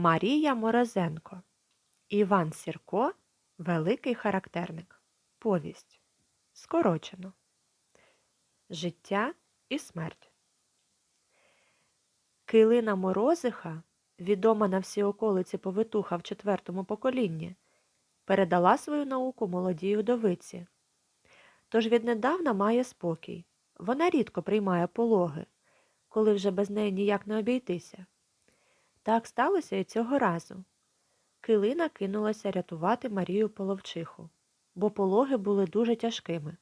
Марія Морозенко. Іван Сірко Великий характерник. Повість. Скорочено. Життя і смерть. Килина Морозиха, відома на всі околиці повитуха в четвертому поколінні, передала свою науку молодій удовиці. Тож віднедавна має спокій. Вона рідко приймає пологи, коли вже без неї ніяк не обійтися. Так сталося і цього разу. Килина кинулася рятувати Марію Половчиху, бо пологи були дуже тяжкими.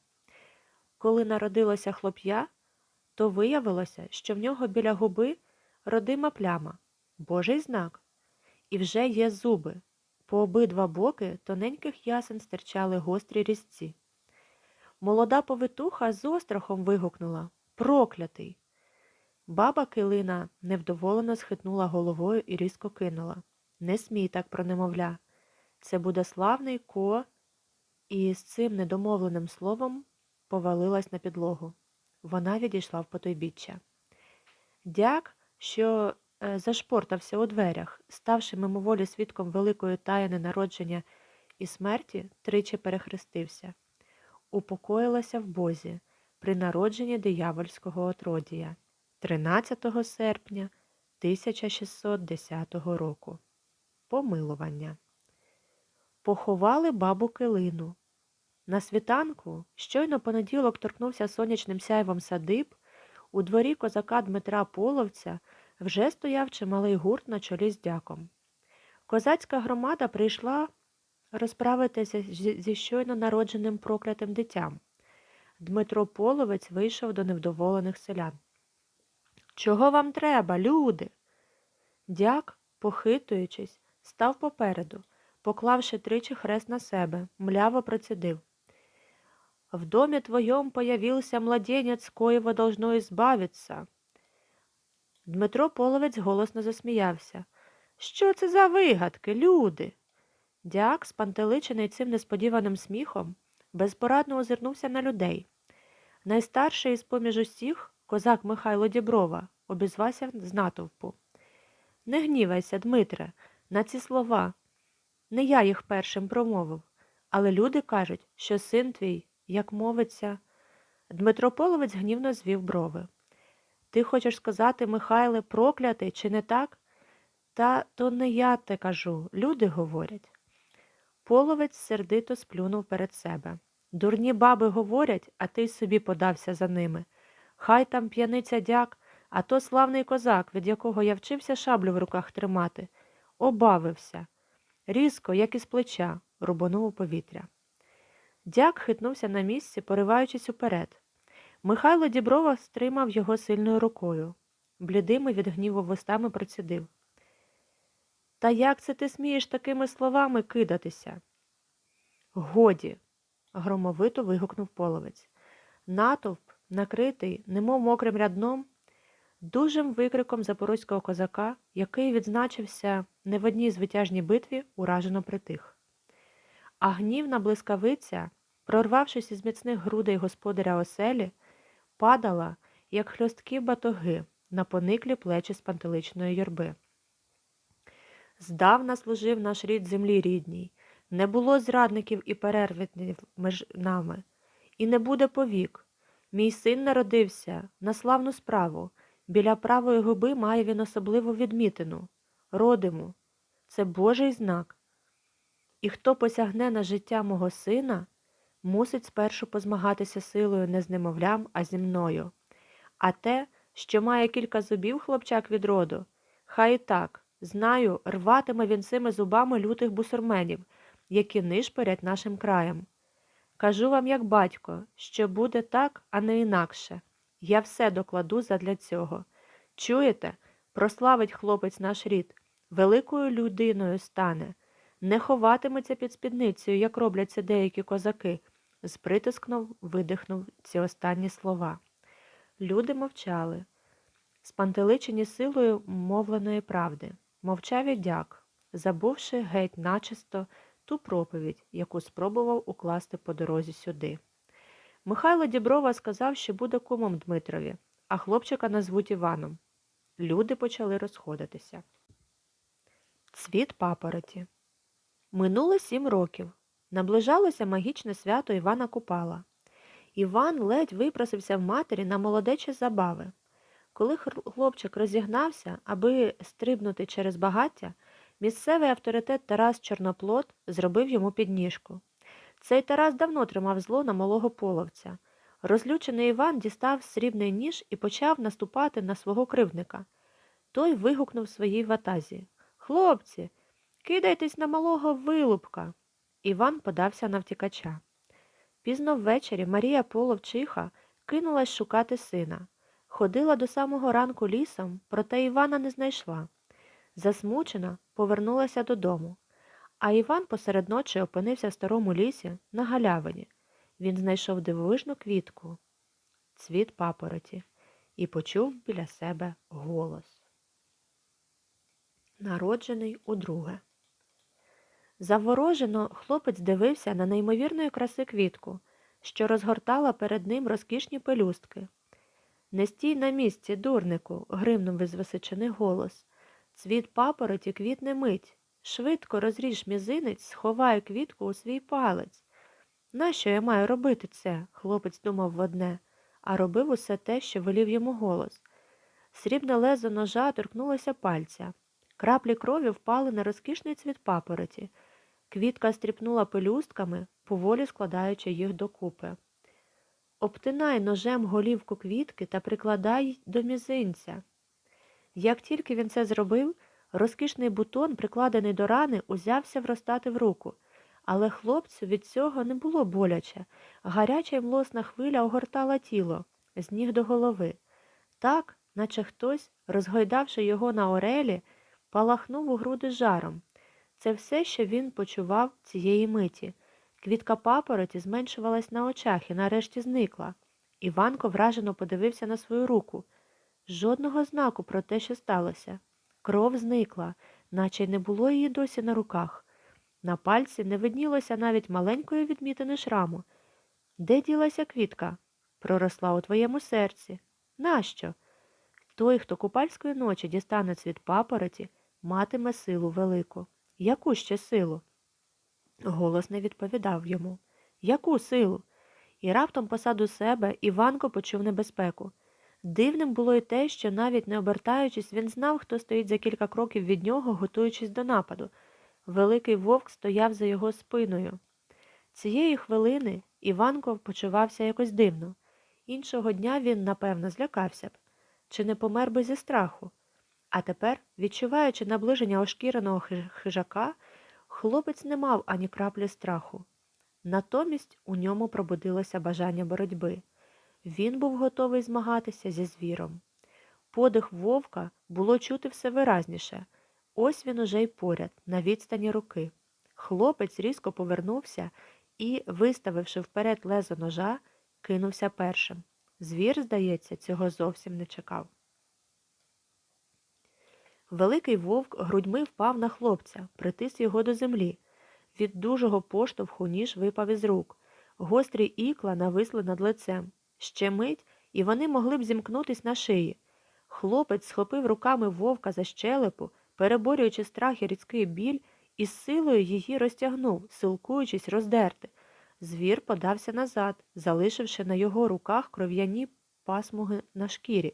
Коли народилося хлоп'я, то виявилося, що в нього біля губи родима пляма, божий знак, і вже є зуби. По обидва боки тоненьких ясен стирчали гострі різці. Молода повитуха з острахом вигукнула Проклятий. Баба Килина невдоволено схитнула головою і різко кинула Не смій так про немовля. Це буде славний ко. І з цим недомовленим словом повалилась на підлогу. Вона відійшла в потойбіччя. Дяк, що е, зашпортався у дверях, ставши мимоволі свідком великої таяни народження і смерті, тричі перехрестився. Упокоїлася в Бозі при народженні диявольського отродія 13 серпня 1610 року. Помилування. Поховали бабу Килину. На світанку щойно понеділок торкнувся сонячним сяйвом садиб, у дворі козака Дмитра Половця вже стояв чималий гурт на чолі з дяком. Козацька громада прийшла розправитися зі щойно народженим проклятим дитям. Дмитро Половець вийшов до невдоволених селян. Чого вам треба, люди? Дяк, похитуючись, став попереду, поклавши тричі хрест на себе, мляво процідив. В доме твоем появился младенец, коего должно избавиться. Дмитро Половець голосно засміявся. Що це за вигадки, люди? Дяк, спантеличений цим несподіваним сміхом, безпорадно озирнувся на людей. Найстарший із поміж усіх, козак Михайло Діброва, обізвався з натовпу. Не гнівайся, Дмитре, на ці слова. Не я їх першим промовив, але люди кажуть, що син твій, як мовиться. Дмитро Половець гнівно звів брови. Ти хочеш сказати, Михайле, проклятий, чи не так? Та то не я те кажу, люди говорять. Половець сердито сплюнув перед себе. Дурні баби говорять, а ти й собі подався за ними. Хай там п'яниця дяк, а то славний козак, від якого я вчився шаблю в руках тримати. Обавився. Різко, як із плеча, рубанув у повітря. Дяк хитнувся на місці, пориваючись уперед. Михайло Діброва стримав його сильною рукою. Блідими від гніву вустами процідив. Та як це ти смієш такими словами кидатися? Годі. громовито вигукнув половець. Натовп, накритий, немов мокрим рядном, дужим викриком запорозького козака, який відзначився не в одній звитяжній битві, уражено притих. А гнівна блискавиця, прорвавшись із міцних грудей господаря оселі, падала, як хльосткі батоги на пониклі плечі спантеличної юрби. Здавна служив наш рід землі рідній, не було зрадників і перервітнів між нами, і не буде повік. Мій син народився на славну справу. Біля правої губи має він особливу відмітину родиму. Це Божий знак. І хто посягне на життя мого сина, мусить спершу позмагатися силою не з немовлям, а зі мною. А те, що має кілька зубів хлопчак від роду, хай і так, знаю, рватиме він цими зубами лютих бусурменів, які нишпорять нашим краєм. Кажу вам, як батько, що буде так, а не інакше. Я все докладу задля цього. Чуєте, прославить хлопець наш рід, великою людиною стане, не ховатиметься під спідницею, як роблять це деякі козаки, з притискнув, видихнув ці останні слова. Люди мовчали, спантеличені силою мовленої правди, мовчав і дяк, забувши геть начисто ту проповідь, яку спробував укласти по дорозі сюди. Михайло Діброва сказав, що буде кумом Дмитрові, а хлопчика назвуть Іваном. Люди почали розходитися. Цвіт папороті. Минуло сім років. Наближалося магічне свято Івана Купала. Іван ледь випросився в матері на молодечі забави. Коли хлопчик розігнався, аби стрибнути через багаття, місцевий авторитет Тарас Чорноплот зробив йому підніжку. Цей Тарас давно тримав зло на малого половця. Розлючений Іван дістав срібний ніж і почав наступати на свого кривдника. Той вигукнув своїй ватазі Хлопці, кидайтесь на малого вилупка. Іван подався на втікача. Пізно ввечері Марія Половчиха кинулась шукати сина. Ходила до самого ранку лісом, проте Івана не знайшла. Засмучена, повернулася додому. А Іван посеред ночі опинився в старому лісі на галявині. Він знайшов дивовижну квітку, цвіт папороті, і почув біля себе голос. Народжений удруге. Заворожено хлопець дивився на неймовірної краси квітку, що розгортала перед ним розкішні пелюстки. Не стій на місці, дурнику, гримнув визвисичений голос. Цвіт папороті квітне мить. Швидко розріж мізинець, сховай квітку у свій палець. Нащо я маю робити це? хлопець думав в одне, а робив усе те, що велів йому голос. Срібне лезо ножа торкнулося пальця. Краплі крові впали на розкішний цвіт папороті. Квітка стріпнула пелюстками, поволі складаючи їх докупи. Обтинай ножем голівку квітки та прикладай до мізинця. Як тільки він це зробив, розкішний бутон, прикладений до рани, узявся вростати в руку. Але хлопцю від цього не було боляче. Гаряча й млосна хвиля огортала тіло з ніг до голови. Так, наче хтось, розгойдавши його на орелі, палахнув у груди жаром. Це все, що він почував цієї миті. Квітка папороті зменшувалась на очах і нарешті зникла. Іванко вражено подивився на свою руку. Жодного знаку про те, що сталося. Кров зникла, наче й не було її досі на руках. На пальці не виднілося навіть маленької відмітини шраму. Де ділася квітка? Проросла у твоєму серці. Нащо? Той, хто купальської ночі дістане цвіт папороті, матиме силу велику. Яку ще силу? Голос не відповідав йому. Яку силу? І раптом посаду себе Іванко почув небезпеку. Дивним було й те, що навіть не обертаючись, він знав, хто стоїть за кілька кроків від нього, готуючись до нападу. Великий вовк стояв за його спиною. Цієї хвилини Іванко почувався якось дивно. Іншого дня він, напевно, злякався б, чи не помер би зі страху. А тепер, відчуваючи наближення ошкіреного хижака, хлопець не мав ані краплі страху. Натомість у ньому пробудилося бажання боротьби. Він був готовий змагатися зі звіром. Подих вовка було чути все виразніше. Ось він уже й поряд, на відстані руки. Хлопець різко повернувся і, виставивши вперед лезо ножа, кинувся першим. Звір, здається, цього зовсім не чекав. Великий вовк грудьми впав на хлопця, притис його до землі. Від дужого поштовху ніж випав із рук. Гострі ікла нависли над лицем. Ще мить, і вони могли б зімкнутись на шиї. Хлопець схопив руками вовка за щелепу, переборюючи страх і різкий біль, і з силою її розтягнув, силкуючись роздерти. Звір подався назад, залишивши на його руках кров'яні пасмуги на шкірі.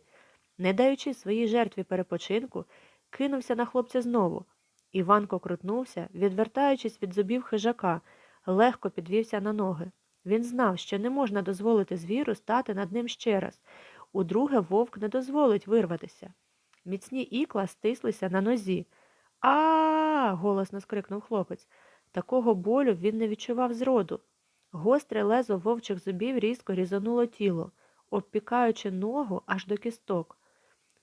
Не даючи своїй жертві перепочинку, кинувся на хлопця знову. Іванко крутнувся, відвертаючись від зубів хижака, легко підвівся на ноги. Він знав, що не можна дозволити звіру стати над ним ще раз. Удруге вовк не дозволить вирватися. Міцні ікла стислися на нозі. А. голосно скрикнув хлопець. Такого болю він не відчував зроду. Гостре лезо вовчих зубів різко різануло тіло, обпікаючи ногу аж до кісток.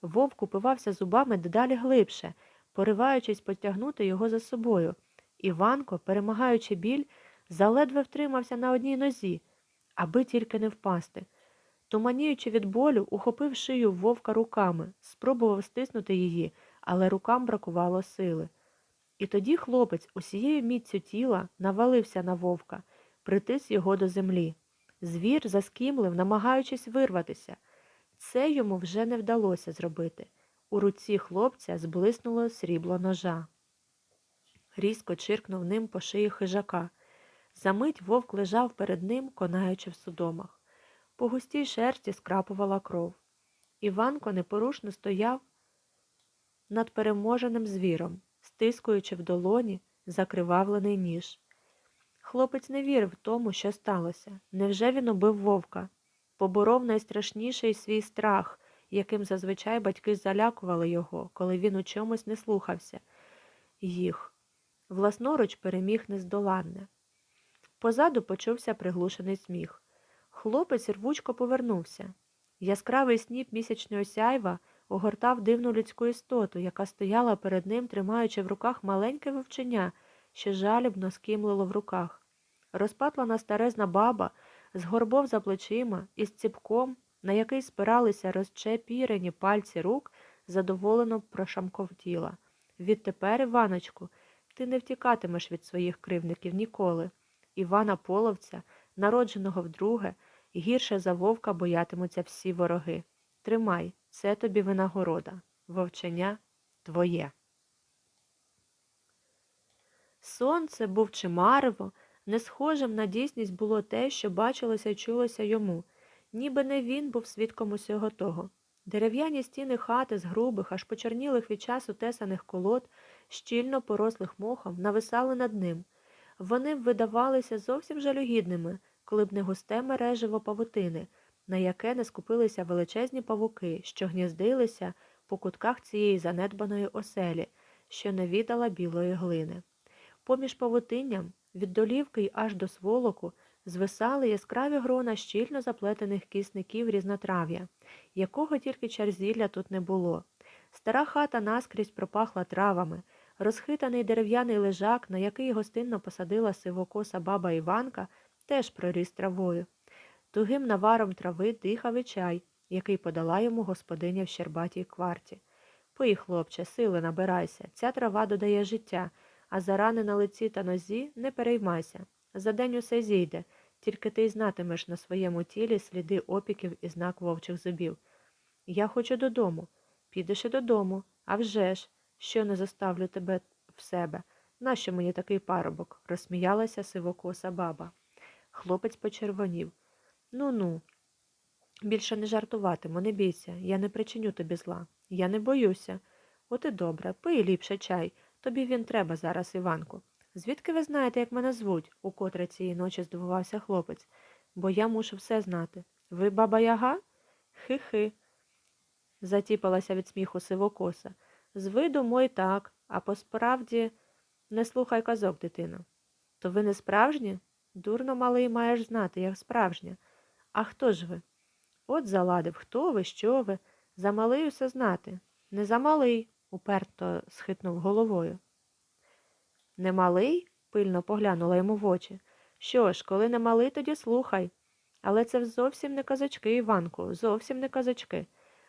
Вовк упивався зубами дедалі глибше, пориваючись потягнути його за собою. Іванко, перемагаючи біль, заледве втримався на одній нозі, аби тільки не впасти. Туманіючи від болю, ухопив шию вовка руками, спробував стиснути її, але рукам бракувало сили. І тоді хлопець усією міцю тіла навалився на вовка, притис його до землі. Звір заскімлив, намагаючись вирватися. Це йому вже не вдалося зробити. У руці хлопця зблиснуло срібло ножа. різко чиркнув ним по шиї хижака. Замить вовк лежав перед ним, конаючи в судомах. По густій шерсті скрапувала кров. Іванко непорушно стояв над переможеним звіром, стискуючи в долоні закривавлений ніж. Хлопець не вірив тому, що сталося. Невже він убив вовка? Поборов найстрашніший свій страх, яким зазвичай батьки залякували його, коли він у чомусь не слухався їх. Власноруч переміг нездоланне. Позаду почувся приглушений сміх. Хлопець рвучко повернувся. Яскравий сніп місячного сяйва огортав дивну людську істоту, яка стояла перед ним, тримаючи в руках маленьке вовченя, що жалібно скимлило в руках. Розпатлана старезна баба з горбов за плечима і з ціпком, на який спиралися розчепірені пальці рук, задоволено прошамковтіла. Відтепер, Іваночку, ти не втікатимеш від своїх кривників ніколи. Івана Половця, народженого вдруге, гірше за вовка боятимуться всі вороги. Тримай, це тобі винагорода. Вовчення твоє. Сонце, був чи марево, не схожим на дійсність було те, що бачилося й чулося йому, ніби не він був свідком усього того. Дерев'яні стіни хати з грубих, аж почернілих від часу тесаних колод, щільно порослих мохом, нависали над ним. Вони б видавалися зовсім жалюгідними, коли б не густе мережево павутини, на яке не скупилися величезні павуки, що гніздилися по кутках цієї занедбаної оселі, що не віддала білої глини. Поміж павутинням, від долівки й аж до сволоку, звисали яскраві грона щільно заплетених кисників різнотрав'я, якого тільки черзілля тут не було. Стара хата наскрізь пропахла травами, розхитаний дерев'яний лежак, на який гостинно посадила сивокоса баба Іванка, теж проріс травою. Тугим наваром трави дихав і чай, який подала йому господиня в щербатій кварті. Пий, хлопче, сили набирайся, ця трава додає життя, а за рани на лиці та нозі не переймайся. За день усе зійде, тільки ти й знатимеш на своєму тілі сліди опіків і знак вовчих зубів. Я хочу додому. Підеш і додому. А вже ж, що не заставлю тебе в себе. Нащо мені такий парубок? розсміялася сивокоса баба. Хлопець почервонів. Ну ну. Більше не жартуватиму, не бійся, я не причиню тобі зла. Я не боюся. От і добре, пий ліпше чай. Тобі він треба зараз, Іванку. Звідки ви знаєте, як мене звуть? укотре цієї ночі здивувався хлопець. Бо я мушу все знати. Ви баба Яга? Хи-хи. затіпалася від сміху сивокоса. З виду мой так, а по справді не слухай казок, дитино. То ви не справжні? Дурно малий маєш знати, як справжня. А хто ж ви? От заладив, хто ви, що ви? Замалий усе знати. Не замалий, уперто схитнув головою. Не малий? пильно поглянула йому в очі. Що ж, коли не малий, тоді слухай. Але це зовсім не казочки, Іванку, зовсім не казочки.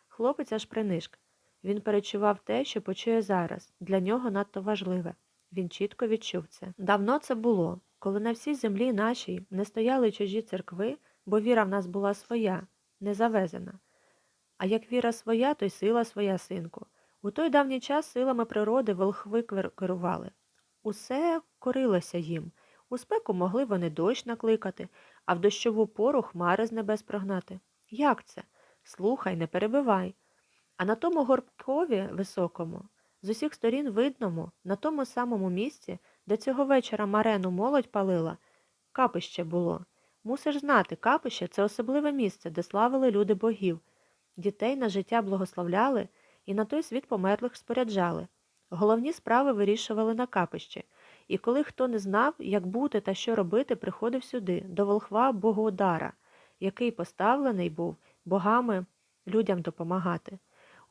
Хлопець аж принишк. Він перечував те, що почує зараз. Для нього надто важливе. Він чітко відчув це. Давно це було, коли на всій землі нашій не стояли чужі церкви, бо віра в нас була своя, не завезена. А як віра своя, то й сила своя, синку. У той давній час силами природи волхви керували. Усе корилося їм. У спеку могли вони дощ накликати, а в дощову пору хмари з небес прогнати. Як це? Слухай, не перебивай. А на тому горбкові високому, з усіх сторін видному, на тому самому місці, де цього вечора марену молодь палила, капище було. Мусиш знати, капище це особливе місце, де славили люди богів. Дітей на життя благословляли і на той світ померлих споряджали. Головні справи вирішували на капищі, і коли хто не знав, як бути та що робити, приходив сюди, до волхва Богодара, який поставлений був богами людям допомагати.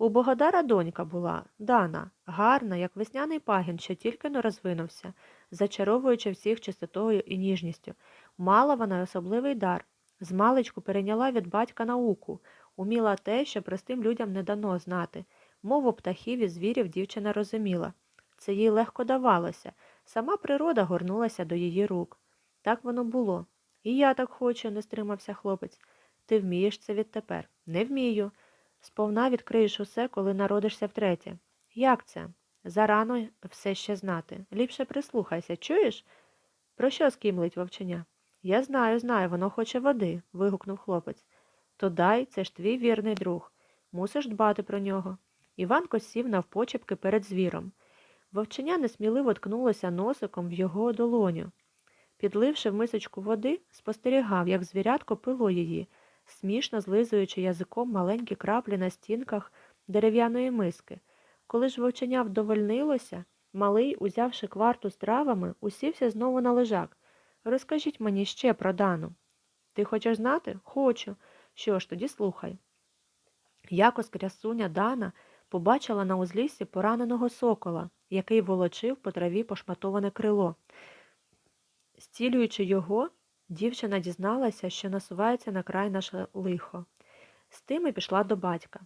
У Богодара донька була Дана, гарна, як весняний пагін, що тільки не розвинувся, зачаровуючи всіх чистотою і ніжністю. Мала вона особливий дар. Змалечку перейняла від батька науку, уміла те, що простим людям не дано знати. Мову птахів і звірів дівчина розуміла. Це їй легко давалося, сама природа горнулася до її рук. Так воно було. І я так хочу, не стримався хлопець. Ти вмієш це відтепер? Не вмію. Сповна відкриєш усе, коли народишся втретє. Як це? Зарано все ще знати. Ліпше прислухайся, чуєш? Про що скімлить вовченя? Я знаю, знаю, воно хоче води, вигукнув хлопець. То дай, це ж твій вірний друг. Мусиш дбати про нього. Іванко сів навпочепки перед звіром. Вовченя несміливо ткнулося носиком в його долоню. Підливши в мисочку води, спостерігав, як звірятко пило її, смішно злизуючи язиком маленькі краплі на стінках дерев'яної миски. Коли ж вовченя вдовольнилося, малий, узявши кварту з травами, усівся знову на лежак. Розкажіть мені ще про Дану. Ти хочеш знати? Хочу. Що ж, тоді слухай. Якось крясуня Дана побачила на узліссі пораненого сокола, який волочив по траві пошматоване крило. Стілюючи його, дівчина дізналася, що насувається на край наше лихо. З тим і пішла до батька.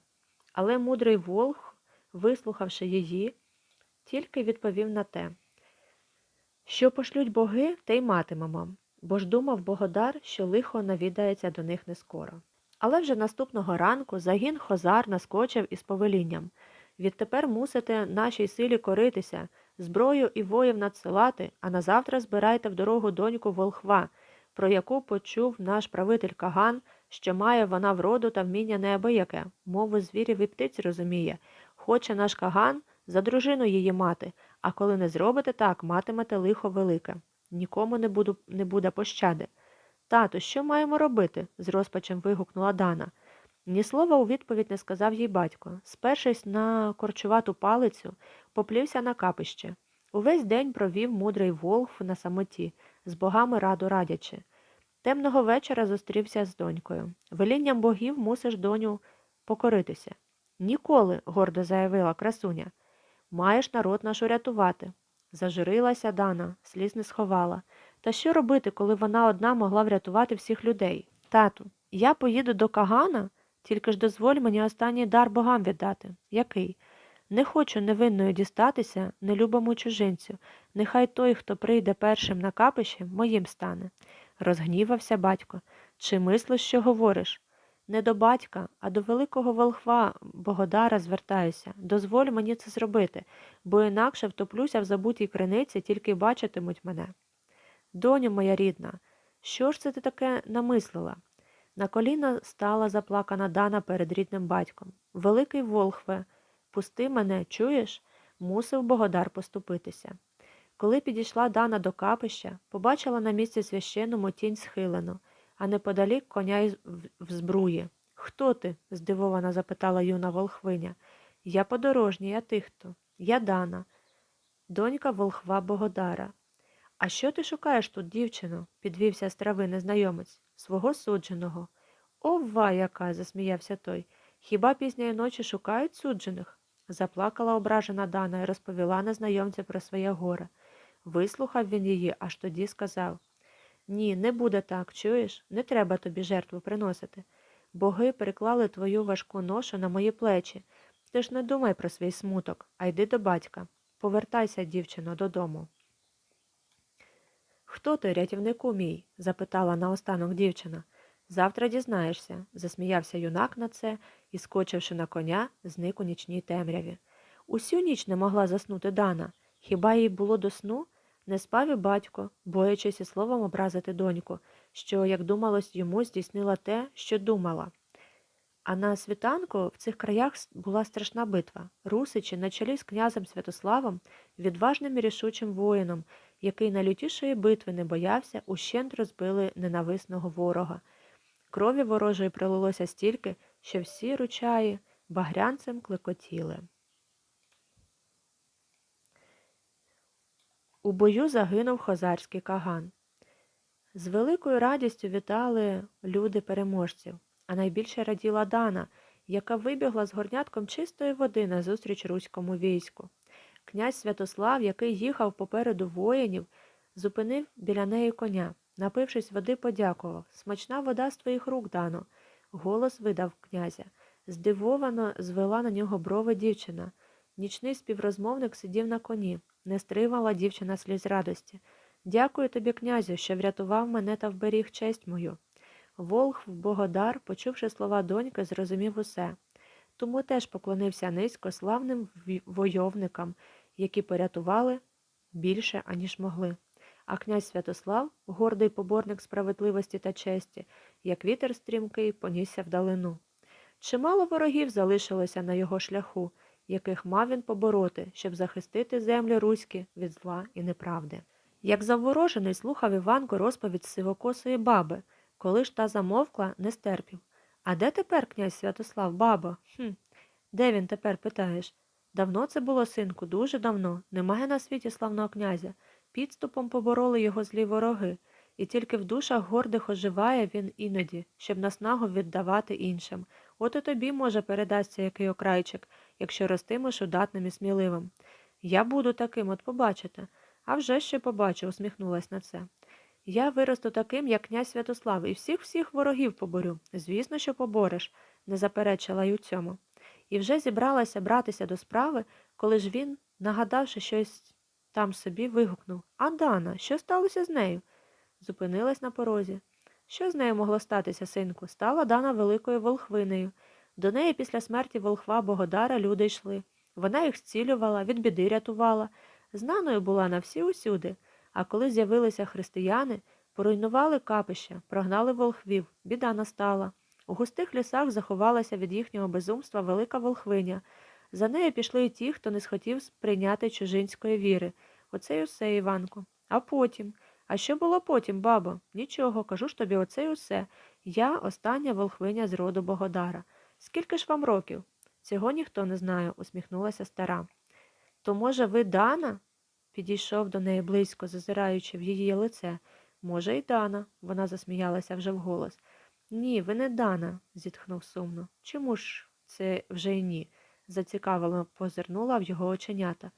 Але мудрий волх, вислухавши її, тільки відповів на те, що пошлють боги, те й матимемо, бо ж думав Богодар, що лихо навідається до них не скоро. Але вже наступного ранку загін Хозар наскочив із повелінням. Відтепер мусите нашій силі коритися, зброю і воїв надсилати, а назавтра збирайте в дорогу доньку волхва, про яку почув наш правитель Каган, що має вона вроду та вміння неабияке, мови звірів і птиць розуміє. Хоче наш Каган за дружину її мати, а коли не зробите так, матимете лихо велике. Нікому не, буду, не буде пощади. Тату, що маємо робити? з розпачем вигукнула Дана. Ні слова у відповідь не сказав їй батько. Спершись на корчувату палицю, поплівся на капище. Увесь день провів мудрий волхв на самоті, з богами раду радячи. Темного вечора зустрівся з донькою. Велінням богів мусиш, доню, покоритися. Ніколи, гордо заявила красуня. Маєш народ наш урятувати. Зажурилася Дана, сліз не сховала. Та що робити, коли вона одна могла врятувати всіх людей? Тату, я поїду до Кагана, тільки ж дозволь мені останній дар богам віддати. Який? Не хочу невинною дістатися нелюбому чужинцю. Нехай той, хто прийде першим на капище, моїм стане. Розгнівався батько. Чи мислиш, що говориш? Не до батька, а до великого волхва Богодара звертаюся. Дозволь мені це зробити, бо інакше втоплюся в забутій криниці, тільки бачитимуть мене. Доню моя рідна, що ж це ти таке намислила? На коліна стала заплакана Дана перед рідним батьком. Великий Волхве, пусти мене, чуєш? Мусив Богодар поступитися. Коли підійшла Дана до капища, побачила на місці священному тінь схилену, а неподалік коня в- збруї. Хто ти? здивовано запитала юна волхвиня. Я подорожній, а ти хто? Я Дана, донька волхва Богодара. А що ти шукаєш тут, дівчино? підвівся з трави незнайомець. Свого судженого. Ова, яка, засміявся той. Хіба пізньої ночі шукають суджених? Заплакала ображена Дана і розповіла незнайомця про своє горе. Вислухав він її, аж тоді сказав Ні, не буде так, чуєш? Не треба тобі жертву приносити. Боги переклали твою важку ношу на мої плечі. Ти ж не думай про свій смуток, а йди до батька. Повертайся, дівчино, додому. Хто ти, рятівнику мій? запитала наостанок дівчина. Завтра дізнаєшся, засміявся юнак на це і, скочивши на коня, зник у нічній темряві. Усю ніч не могла заснути Дана. Хіба їй було до сну? Не спав і батько, боячись і словом образити доньку, що, як думалось, йому здійснила те, що думала. А на світанку в цих краях була страшна битва. Русичі на чолі з князем Святославом, відважним і рішучим воїном, який найлютішої битви не боявся, ущент розбили ненависного ворога. Крові ворожої пролилося стільки, що всі ручаї багрянцем клекотіли. У бою загинув хозарський каган. З великою радістю вітали люди переможців, а найбільше раділа Дана, яка вибігла з горнятком чистої води назустріч руському війську. Князь Святослав, який їхав попереду воїнів, зупинив біля неї коня. Напившись води, подякував. Смачна вода з твоїх рук, Дано. Голос видав князя. Здивовано звела на нього брови дівчина. Нічний співрозмовник сидів на коні. Не стримала дівчина сліз радості. Дякую тобі, князю, що врятував мене та вберіг честь мою. Волхв Богодар, почувши слова доньки, зрозумів усе. Тому теж поклонився низько славним войовникам які порятували більше, аніж могли. А князь Святослав, гордий поборник справедливості та честі, як вітер стрімкий, понісся вдалину. Чимало ворогів залишилося на його шляху, яких мав він побороти, щоб захистити землі руські від зла і неправди. Як заворожений слухав Іванко розповідь сивокосої баби, коли ж та замовкла, не стерпів. А де тепер князь Святослав, бабо? Хм. Де він тепер, питаєш? Давно це було, синку, дуже давно. Немає на світі славного князя. Підступом побороли його злі вороги, і тільки в душах гордих оживає він іноді, щоб наснагу віддавати іншим. От і тобі, може, передасться який окрайчик, якщо ростимеш удатним і сміливим. Я буду таким, от побачите. А вже ще побачу, усміхнулась на це. Я виросту таким, як князь Святослав, і всіх всіх ворогів поборю. Звісно, що побореш, не заперечила й у цьому. І вже зібралася братися до справи, коли ж він, нагадавши щось там собі, вигукнув А Дана, що сталося з нею? Зупинилась на порозі. Що з нею могло статися, синку? Стала Дана великою волхвинею. До неї після смерті волхва Богодара люди йшли. Вона їх зцілювала, від біди рятувала. Знаною була на всі усюди. А коли з'явилися християни, поруйнували капища, прогнали волхвів, біда настала. У густих лісах заховалася від їхнього безумства велика волхвиня. За нею пішли й ті, хто не схотів сприйняти чужинської віри. Оце й усе, Іванко. А потім. А що було потім, бабо? Нічого, кажу ж тобі, оце й усе. Я остання волхвиня з роду Богодара. Скільки ж вам років? Цього ніхто не знає, усміхнулася стара. То, може, ви Дана? Підійшов до неї близько, зазираючи в її лице. Може, й Дана, вона засміялася вже вголос. Ні, ви не Дана, зітхнув сумно. Чому ж це вже й ні? Зацікавило позирнула в його оченята.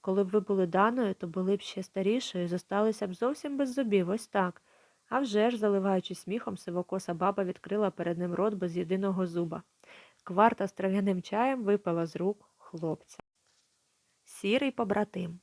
Коли б ви були Даною, то були б ще старішою і зосталися б зовсім без зубів, ось так. А вже ж, заливаючись сміхом, сивокоса баба відкрила перед ним рот без єдиного зуба. Кварта з трав'яним чаєм випала з рук хлопця. Сірий побратим.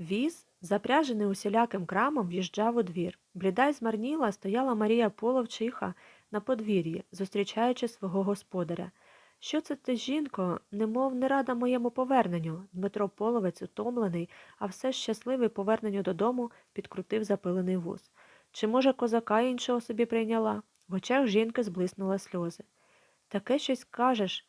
Віз, запряжений усіляким крамом, в'їжджав у двір. Бліда й змарніла стояла Марія Половчиха на подвір'ї, зустрічаючи свого господаря. Що це ти, жінко, немов не рада моєму поверненню? Дмитро Половець, утомлений, а все щасливий поверненню додому, підкрутив запилений вуз. Чи, може, козака іншого собі прийняла? В очах жінки зблиснули сльози. Таке щось кажеш.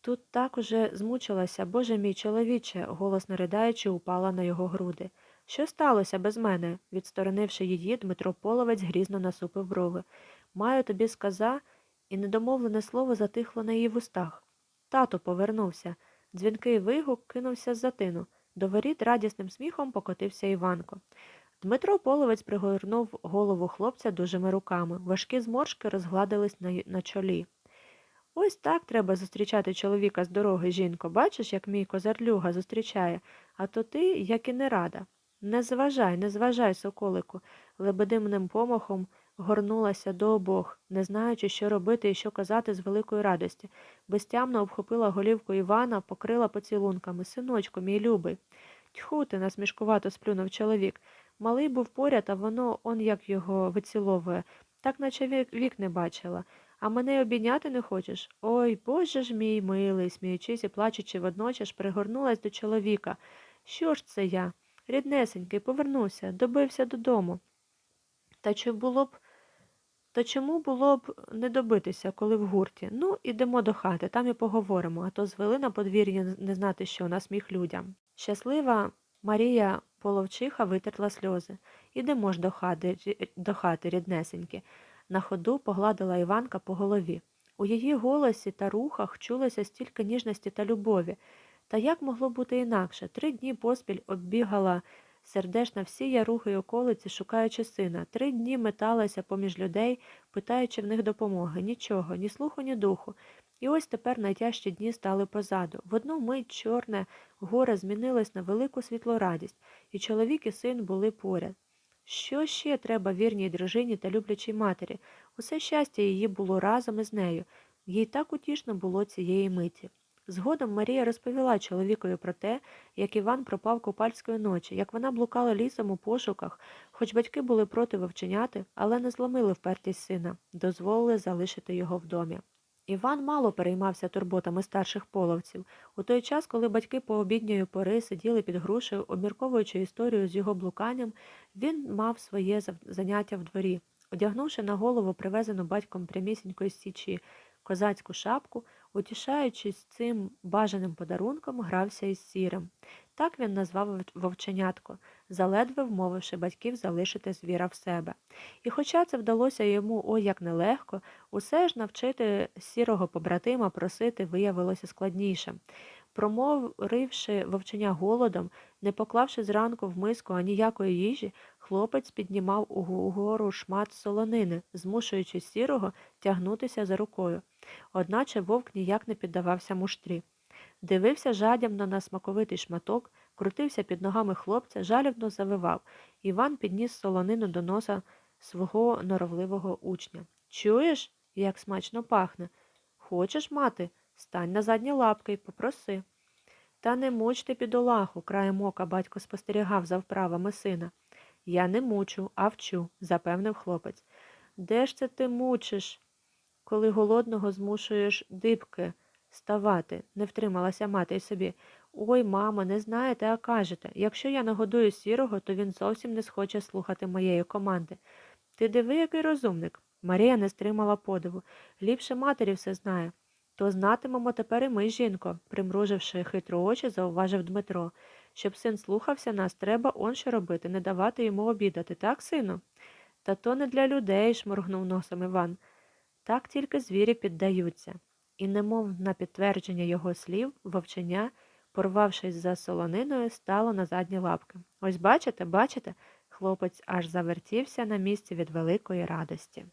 Тут так уже змучилася, Боже мій чоловіче, голосно ридаючи, упала на його груди. Що сталося без мене? відсторонивши її, Дмитро Половець грізно насупив брови. Маю тобі сказа, і недомовлене слово затихло на її вустах. Тато повернувся. Дзвінкий вигук кинувся з затину. До воріт радісним сміхом покотився Іванко. Дмитро Половець пригорнув голову хлопця дужими руками. Важкі зморшки розгладились на, на чолі. Ось так треба зустрічати чоловіка з дороги, жінко. Бачиш, як мій козарлюга зустрічає, а то ти, як і не рада. Не зважай, не зважай, соколику, лебедимним помахом горнулася до обох, не знаючи, що робити і що казати з великої радості. Безтямно обхопила голівку Івана, покрила поцілунками. Синочку, мій любий. Тьху ти, насмішкувато сплюнув чоловік. Малий був поряд, а воно он як його виціловує, так наче вік, вік не бачила. А мене обійняти не хочеш? Ой, боже ж мій милий, сміючись і плачучи водночас, пригорнулась до чоловіка. Що ж це я? Ріднесенький, повернувся, добився додому. Та чи було б. Та чому було б не добитися, коли в гурті? Ну, ідемо до хати, там і поговоримо, а то звели на подвір'ї не знати, що на сміх людям. Щаслива Марія Половчиха витерла сльози. Ідемо ж до хати, до хати, ріднесенькі. На ходу погладила Іванка по голові. У її голосі та рухах чулося стільки ніжності та любові. Та як могло бути інакше? Три дні поспіль оббігала сердешна всі ярухи й околиці, шукаючи сина. Три дні металася поміж людей, питаючи в них допомоги. Нічого, ні слуху, ні духу. І ось тепер найтяжчі дні стали позаду. В одну мить чорне горе змінилось на велику світлу радість, і чоловік і син були поряд. Що ще треба вірній дружині та люблячій матері? Усе щастя її було разом із нею. Їй так утішно було цієї миті. Згодом Марія розповіла чоловікові про те, як Іван пропав купальської ночі, як вона блукала лісом у пошуках, хоч батьки були проти вовченяти, але не зломили впертість сина, дозволили залишити його в домі. Іван мало переймався турботами старших половців. У той час, коли батьки по обідньої пори сиділи під грушею, обмірковуючи історію з його блуканням, він мав своє заняття в дворі. Одягнувши на голову привезену батьком прямісінько з січі козацьку шапку, утішаючись цим бажаним подарунком, грався із сірим. Так він назвав вов- вовченятко, заледве вмовивши батьків залишити звіра в себе. І хоча це вдалося йому ой як нелегко, усе ж навчити сірого побратима просити виявилося складнішим. Проморивши вовченя голодом, не поклавши зранку в миску аніякої їжі, хлопець піднімав угору шмат солонини, змушуючи сірого тягнутися за рукою. Одначе вовк ніяк не піддавався муштрі. Дивився жадібно на смаковитий шматок, крутився під ногами хлопця, жалібно завивав. Іван підніс солонину до носа свого норовливого учня. Чуєш, як смачно пахне? Хочеш, мати? Стань на задні лапки й попроси. Та не муч ти підолаху, краєм ока батько спостерігав за вправами сина. Я не мучу, а вчу, запевнив хлопець. Де ж це ти мучиш, коли голодного змушуєш дибки ставати? не втрималася мати й собі. Ой, мамо, не знаєте, а кажете. Якщо я нагодую сірого, то він зовсім не схоче слухати моєї команди. Ти диви, який розумник. Марія не стримала подиву. Ліпше матері все знає. То знатимемо тепер і ми, жінко, примруживши хитро очі, зауважив Дмитро. Щоб син слухався нас, треба он що робити, не давати йому обідати, так, сину? Та то не для людей, шморгнув носом Іван. Так тільки звірі піддаються. І, немов на підтвердження його слів, вовченя, порвавшись за солониною, стало на задні лапки. Ось бачите, бачите? Хлопець аж завертівся на місці від великої радості.